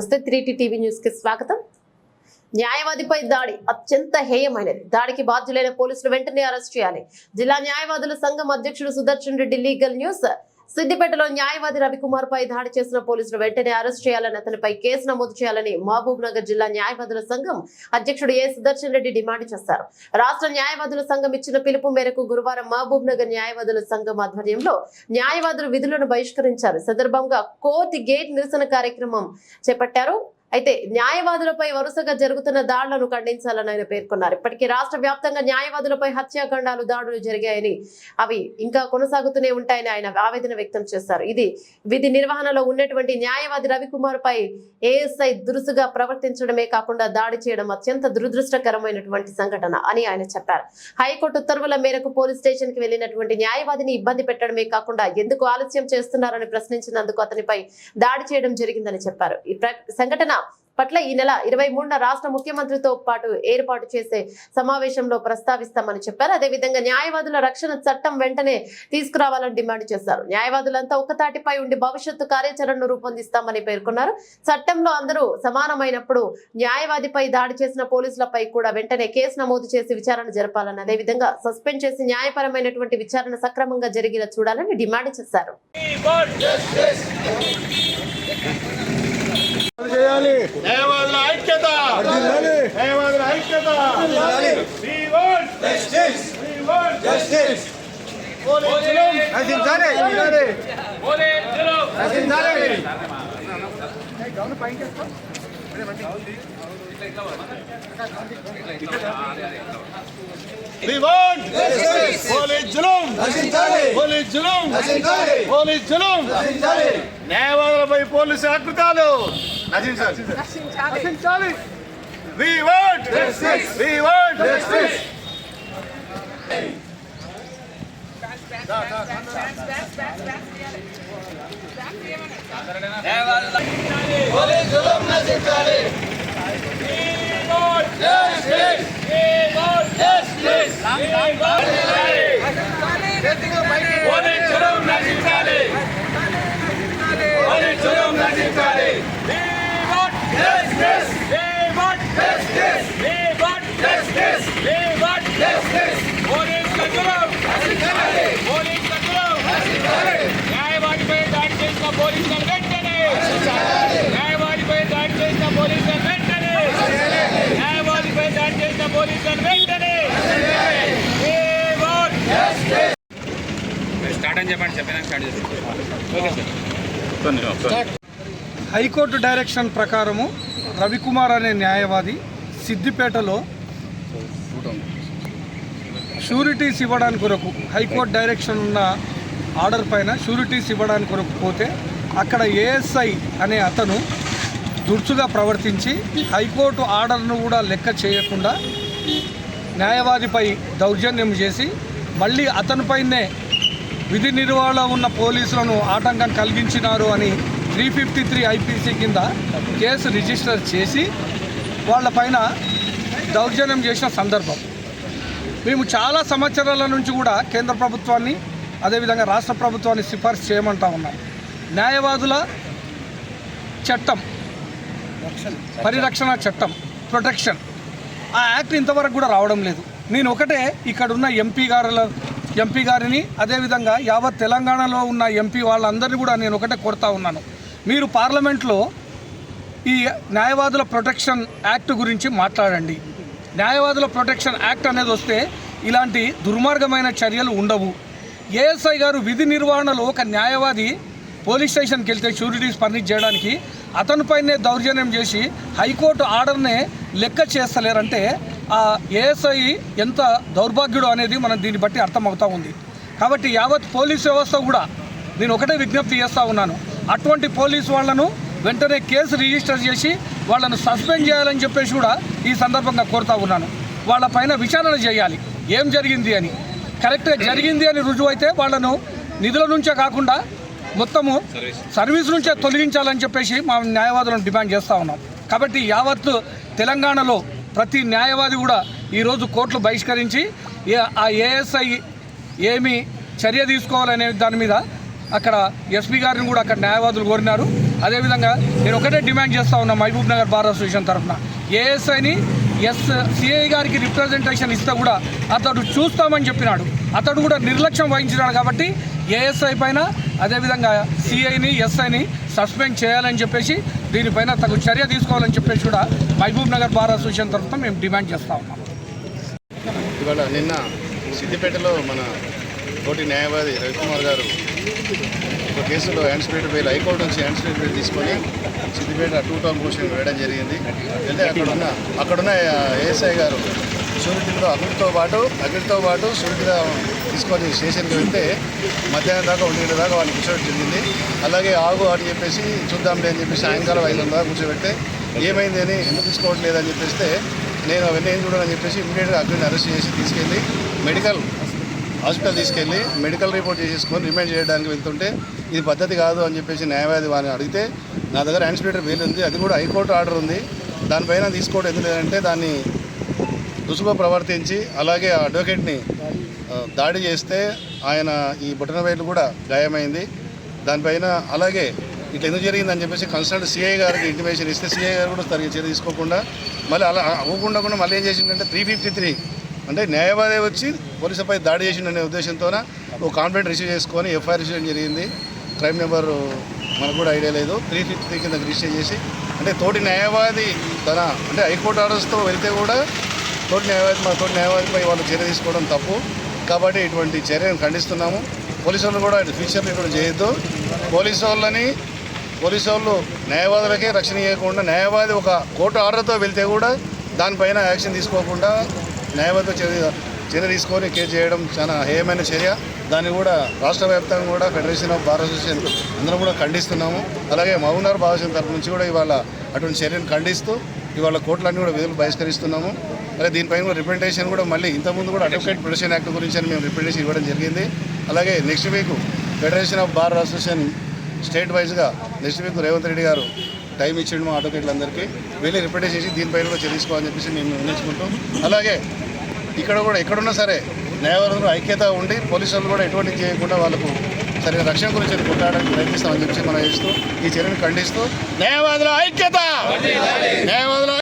నమస్తే త్రీటీ టీవీ న్యూస్కి స్వాగతం. న్యాయవాదిపై దాడి అత్యంత హేయమైనది. దాడికి బాధ్యులైన పోలీసులు వెంటనే అరెస్ట్ చేయాలి. జిల్లా న్యాయవాదుల సంఘం అధ్యక్షుడు సుదర్శన్ రెడ్డి లీగల్ న్యూస్ సిద్దిపేటలో న్యాయవాది రవికుమార్ పై దాడి చేసిన పోలీసులు వెంటనే అరెస్ట్ చేయాలని అతనిపై కేసు నమోదు చేయాలని మహబూబ్ నగర్ జిల్లా న్యాయవాదుల సంఘం అధ్యక్షుడు ఏ సుదర్శన్ రెడ్డి డిమాండ్ చేశారు. రాష్ట్ర న్యాయవాదుల సంఘం ఇచ్చిన పిలుపు మేరకు గురువారం మహబూబ్ నగర్ న్యాయవాదుల సంఘం ఆధ్వర్యంలో న్యాయవాదులు విధులను బహిష్కరించారు. సందర్భంగా కోర్టు గేట్ నిరసన కార్యక్రమం చేపట్టారు. అయితే న్యాయవాదులపై వరుసగా జరుగుతున్న దాడులను ఖండించాలని ఆయన పేర్కొన్నారు. ఇప్పటికీ రాష్ట్ర వ్యాప్తంగా న్యాయవాదులపై హత్యాకాండాలు దాడులు జరిగాయని అవి ఇంకా కొనసాగుతూనే ఉంటాయని ఆయన ఆవేదన వ్యక్తం చేశారు. ఇది విధి నిర్వహణలో ఉన్నటువంటి న్యాయవాది రవికుమార్ పై ఏఎస్ఐ దురుసుగా ప్రవర్తించడమే కాకుండా దాడి చేయడం అత్యంత దురదృష్టకరమైనటువంటి సంఘటన అని ఆయన చెప్పారు. హైకోర్టు ఉత్తర్వుల మేరకు పోలీస్ స్టేషన్కి వెళ్ళినటువంటి న్యాయవాదిని ఇబ్బంది పెట్టడమే కాకుండా ఎందుకు ఆలస్యం చేస్తున్నారని ప్రశ్నించినందుకు అతనిపై దాడి చేయడం జరిగిందని చెప్పారు. ఈ సంఘటన పట్ల ఈ నెల ఇరవై మూడున రాష్ట్ర ముఖ్యమంత్రితో పాటు ఏర్పాటు చేసే సమావేశంలో ప్రస్తావిస్తామని చెప్పారు. అదేవిధంగా న్యాయవాదుల రక్షణ చట్టం వెంటనే తీసుకురావాలని డిమాండ్ చేశారు. న్యాయవాదులంతా ఒకతాటిపై ఉండి భవిష్యత్తు కార్యాచరణను రూపొందిస్తామని పేర్కొన్నారు. చట్టంలో అందరూ సమానమైనప్పుడు న్యాయవాదిపై దాడి చేసిన పోలీసులపై కూడా వెంటనే కేసు నమోదు చేసి విచారణ జరపాలని అదేవిధంగా సస్పెండ్ చేసి న్యాయపరమైనటువంటి విచారణ సక్రమంగా జరిగేలా చూడాలని డిమాండ్ చేశారు. చేయాలి న్యాయవాదుల ఐక్యత వర్ధిల్లాలి. న్యాయవాదుల ఐక్యత వర్ధిల్లాలి. We want justice we want justice పోలీసులు నశించాలి నశించాలి. నశించాలి We want జస్టిస్ పోలీస్ జులుం నశించాలి పోలీస్ జులుం నశించాలి పోలీస్ జులుం నశించాలి న్యాయవాదులపై పోలీసు ఆకృతాలు నశించాలి నశించాలి We want Justice. We want justice police జులుం నశించాలి జస్టిస్ జస్టిస్ పోలీస్ జులుం నశించాలి పోలీస్ జులుం నశించాలి పోలీసులను వెంటనే న్యాయవాదిపై దాడి చేసిన పోలీసులను వెంటనే న్యాయవాదిపై దాడి చేసిన పోలీసులను వెంటనే We want స్టార్ట్ అని చెప్పండి చెప్పినా స్టార్ట్ చేస్తాం ఓకే సార్ హైకోర్టు డైరెక్షన్ ప్రకారము రవికుమార్ అనే న్యాయవాది సిద్దిపేటలో షూరిటీస్ ఇవ్వడానికి కొరకు హైకోర్టు డైరెక్షన్ ఉన్న ఆర్డర్ పైన షూరిటీస్ ఇవ్వడానికి కొరకు పోతే అక్కడ ఏఎస్ఐ అనే అతను దుర్చుగా ప్రవర్తించి హైకోర్టు ఆర్డర్ను కూడా లెక్క చేయకుండా న్యాయవాదిపై దౌర్జన్యం చేసి మళ్ళీ అతనిపైనే విధి నిర్వహణ ఉన్న పోలీసులను ఆటంకం కలిగించినారు అని త్రీ ఫిఫ్టీ త్రీ ఐపీసీ కింద కేసు రిజిస్టర్ చేసి వాళ్ళపైన దౌర్జన్యం చేసిన సందర్భం. మేము చాలా సంవత్సరాల నుంచి కూడా కేంద్ర ప్రభుత్వాన్ని అదేవిధంగా రాష్ట్ర ప్రభుత్వాన్ని సిఫార్సు చేయమంటా ఉన్నాం. న్యాయవాదుల చట్టం పరిరక్షణ చట్టం ప్రొటెక్షన్. ఆ యాక్ట్ ఇంతవరకు కూడా రావడం లేదు. నేను ఒకటే ఇక్కడ ఉన్న ఎంపీ గారుల ఎంపీ గారిని అదేవిధంగా యావత్ తెలంగాణలో ఉన్న ఎంపీ వాళ్ళందరినీ కూడా నేను ఒకటే కొడతా ఉన్నాను. మీరు పార్లమెంట్లో ఈ న్యాయవాదుల ప్రొటెక్షన్ యాక్ట్ గురించి మాట్లాడండి. న్యాయవాదుల ప్రొటెక్షన్ యాక్ట్ అనేది వస్తే ఇలాంటి దుర్మార్గమైన చర్యలు ఉండవు. ఏఎస్ఐ గారు విధి నిర్వహణలో ఒక న్యాయవాది పోలీస్ స్టేషన్కి వెళ్తే షూరిటీస్ పర్మిట్ చేయడానికి అతనిపైనే దౌర్జన్యం చేసి హైకోర్టు ఆర్డర్నే లెక్క చేస్తలేరంటే ఆ ఏఎస్ఐ ఎంత దౌర్భాగ్యుడు అనేది మనం దీన్ని బట్టి అర్థమవుతూ ఉంది. కాబట్టి యావత్ పోలీస్ వ్యవస్థ కూడా నేను ఒకటే విజ్ఞప్తి చేస్తూ ఉన్నాను. అటువంటి పోలీస్ వాళ్ళను వెంటనే కేసు రిజిస్టర్ చేసి వాళ్ళను సస్పెండ్ చేయాలని చెప్పేసి కూడా ఈ సందర్భంగా కోరుతా ఉన్నాను. వాళ్ళపైన విచారణ చేయాలి. ఏం జరిగింది అని. కరెక్ట్గా జరిగింది అని రుజువు అయితే వాళ్ళను నిధుల నుంచే కాకుండా మొత్తము సర్వీస్ నుంచే తొలగించాలని చెప్పేసి మా న్యాయవాదులను డిమాండ్ చేస్తూ ఉన్నాం. కాబట్టి యావత్ తెలంగాణలో ప్రతి న్యాయవాది కూడా ఈరోజు కోర్టులు బహిష్కరించి ఏ- ఆ ఏఎస్ఐ ఏమి చర్య తీసుకోవాలనే దాని మీద అక్కడ ఎస్పీ గారిని కూడా అక్కడ న్యాయవాదులు కోరినారు. అదేవిధంగా నేను ఒకటే డిమాండ్ చేస్తా ఉన్నా మహబూబ్ నగర్ బార్ అసోసియేషన్ తరఫున. ఏఎస్ఐని ఎస్ సిఐ గారికి రిప్రజెంటేషన్ ఇస్తే కూడా అతడు చూస్తామని చెప్పినాడు. అతడు కూడా నిర్లక్ష్యం వహించినాడు కాబట్టి ఏఎస్ఐ పైన అదేవిధంగా సిఐని ఎస్ఐని సస్పెండ్ చేయాలని చెప్పేసి దీనిపైన తగు చర్య తీసుకోవాలని చెప్పేసి కూడా మహబూబ్ నగర్ బార్ అసోసియేషన్ తరఫున మేము డిమాండ్ చేస్తా ఉన్నాం. ఇవాళ నిన్న సిద్దిపేటలో మన కోటి న్యాయవాది రవికుమార్ గారు ఒక కేసులో యాన్స్పేట్ బెయిల్ హైకోర్టు నుంచి యాన్స్పేట్ బెయిల్ తీసుకొని సిద్దిపేట టూ టౌన్ పోషన్ వేయడం జరిగింది. అయితే అక్కడున్న అక్కడున్న ఏఎస్ఐ గారు షూరిటీలో అగ్నితో పాటు అగ్నితో పాటు షూరిటీగా తీసుకొని స్టేషన్కి వెళ్తే మధ్యాహ్నం దాకా ఒంటి దాకా వాళ్ళు కూర్చోబెట్టి చెందింది. అలాగే ఆగు అని చెప్పేసి చూద్దాంలే అని చెప్పేసి సాయంకాలం ఐదు గంటల దాకా కూర్చోబెడితే ఏమైంది అని ఎందుకు తీసుకోవట్లేదు అని చెప్పేస్తే నేను అవన్నీ ఏం చూడాలని చెప్పేసి ఇమీడియట్గా అగ్నిని అరెస్ట్ చేసి తీసుకెళ్ళి మెడికల్ హాస్పిటల్ తీసుకెళ్ళి మెడికల్ రిపోర్ట్ చేసేసుకొని రిమైండ్ చేయడానికి వెళ్తుంటే ఇది పద్ధతి కాదు అని చెప్పేసి న్యాయవాది వారిని అడిగితే నా దగ్గర యాన్స్పేటర్ వేలు ఉంది అది కూడా హైకోర్టు ఆర్డర్ ఉంది దానిపైన తీసుకోవడం ఎందుకు లేదంటే దాన్ని దుసుగా ప్రవర్తించి అలాగే ఆ అడ్వకేట్ని దాడి చేస్తే ఆయన ఈ బుట్టనవేలు కూడా గాయమైంది. దానిపైన అలాగే ఇట్లా ఎందుకు జరిగిందని చెప్పేసి కన్సల్ట్ సిఐ గారికి ఇంటిమేషన్ ఇస్తే సిఐ గారు కూడా తరిగి చర్య తీసుకోకుండా మళ్ళీ అలా అవ్వకుండా కూడా మళ్ళీ ఏం చేసిందంటే త్రీ ఫిఫ్టీ త్రీ అంటే న్యాయవాది వచ్చి పోలీసులపై దాడి చేసిండనే ఉద్దేశంతోన ఒక కాంప్లైంట్ రిసీవ్ చేసుకొని ఎఫ్ఐఆర్ రిసీవ్ జరిగింది. క్రైమ్ నెంబర్ మనకు కూడా ఐడియా లేదు. త్రీ ఫిఫ్టీ త్రీ కింద రిజిస్టర్ చేసి అంటే తోటి న్యాయవాది తన అంటే హైకోర్టు ఆర్డర్స్తో వెళ్తే కూడా తోటి న్యాయవాది మా తోటి న్యాయవాదిపై వాళ్ళు చర్య తీసుకోవడం తప్పు. కాబట్టి ఇటువంటి చర్యను ఖండిస్తున్నాము. పోలీసు వాళ్ళు కూడా ఫ్యూచర్లో ఇక్కడ చేయొద్దు. పోలీసు వాళ్ళని పోలీసు వాళ్ళు న్యాయవాదులకే రక్షణ ఇవ్వకుండా న్యాయవాది ఒక కోర్టు ఆర్డర్తో వెళ్తే కూడా దానిపైన యాక్షన్ తీసుకోకుండా న్యాయబద్ధ చర్య చర్య తీసుకొని కేసు చేయడం చాలా హేయమైన చర్య. దాన్ని కూడా రాష్ట్ర వ్యాప్తంగా కూడా ఫెడరేషన్ ఆఫ్ బార్ అసోసియేషన్ అందరం కూడా ఖండిస్తున్నాము. అలాగే మహబూబ్నగర్ బార్ అసోసియేషన్ తరఫు నుంచి కూడా ఇవాళ అటువంటి చర్యను ఖండిస్తూ ఇవాళ కోర్టులన్నీ కూడా విధులు బహిష్కరిస్తున్నాము. అలాగే దీనిపైన కూడా రిప్రజెంటేషన్ కూడా మళ్ళీ ఇంతకుముందు కూడా అడ్వకేట్ ప్రొటెక్షన్ యాక్ట్ గురించి అని మేము రిప్రజెంటేషన్ ఇవ్వడం జరిగింది. అలాగే next week federation of bar association state వైజ్గా నెక్స్ట్ వీక్ రేవంత్ రెడ్డి గారు టైం ఇచ్చిండు మా అడ్వకేట్లందరికీ. వెళ్ళి రిప్రజెంట్ చేసి దీనిపైన కూడా చర్య చెప్పేసి మేము నిర్ణయించుకుంటాం. అలాగే ఇక్కడ కూడా ఎక్కడున్నా సరే న్యాయవాదులు ఐక్యత ఉండి పోలీసులు కూడా ఎటువంటి చేయకుండా వాళ్ళకు సరైన రక్షణ గురించి కొట్లాడడానికి ప్రయత్నిస్తామని చెప్పి మనం చేస్తూ ఈ చర్యను ఖండిస్తూ న్యాయవాదుల ఐక్యత! న్యాయవాదుల